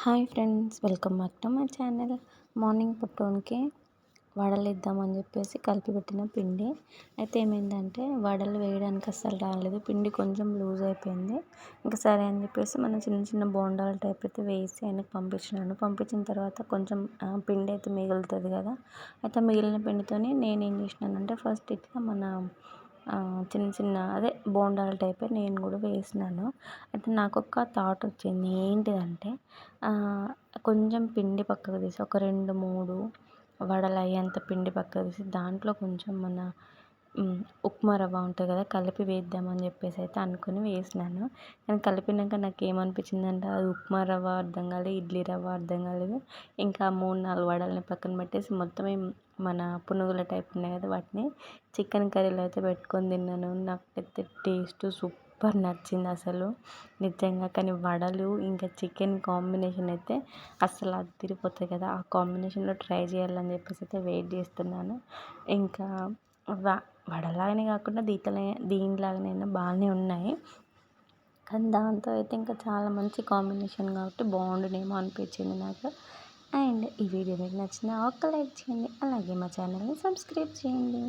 Hi friends welcome back to my channel. Morning పుట్టోనికి వడలు ఇద్దామని చెప్పేసి కలిపి పెట్టిన పిండి. అయితే ఏమైందంటే వడలు వేయడానికి అస్సలు రాలేదు. పిండి కొంచెం లూజ్ అయిపోయింది. ఇంకా సరే అని చెప్పేసి మనం చిన్న చిన్న బోండాల టైప్ అయితే వేసి ఆయనకు పంపించినాను. పంపించిన తర్వాత కొంచెం పిండి అయితే మిగులుతుంది కదా. అయితే మిగిలిన పిండితోని నేను ఏం చేసినానంటే ఫస్ట్ ఇట్లా మన చిన్న చిన్న అదే బోండాల టైపే నేను కూడా వేసినాను. అయితే నాకు ఒక థాట్ వచ్చింది. ఏంటిదంటే కొంచెం పిండి పక్కకు తీసి ఒక రెండు మూడు వడలు అయ్యేంత పిండి పక్కకు తీసి దాంట్లో కొంచెం మన ఉప్మా రవ్వ ఉంటుంది కదా కలిపి వేద్దామని చెప్పేసి అయితే అనుకుని వేసినాను. కానీ కలిపినాక నాకు ఏమనిపించిందంటే అది ఉప్మా రవ్వ అర్థం కాలేదు ఇడ్లీ రవ్వ అర్థం కాలేదు. ఇంకా మూడు నాలుగు వడలని పక్కన పెట్టేసి మొత్తం మన పునుగుల టైప్ ఉన్నాయి కదా వాటిని చికెన్ కర్రీలో అయితే పెట్టుకొని తిన్నాను. నాకైతే టేస్ట్ సూపర్ నచ్చింది అసలు. నిజంగా కానీ వడలు ఇంకా చికెన్ కాంబినేషన్ అయితే అసలు అదిరిపోతాయి కదా. ఆ కాంబినేషన్లో ట్రై చేయాలని చెప్పేసి అయితే వెయిట్ చేస్తున్నాను. ఇంకా వడలాగానే కాకుండా దీతలే దీనిలాగానైనా బాగానే ఉన్నాయి. కానీ దాంతో అయితే ఇంకా చాలా మంచి కాంబినేషన్ కాబట్టి బాగుండునేమో అనిపించింది నాకు. అండ్ ఈ వీడియో మీకు నచ్చిన ఒక్క లైక్ చేయండి అలాగే మా ఛానల్ని సబ్స్క్రైబ్ చేయండి.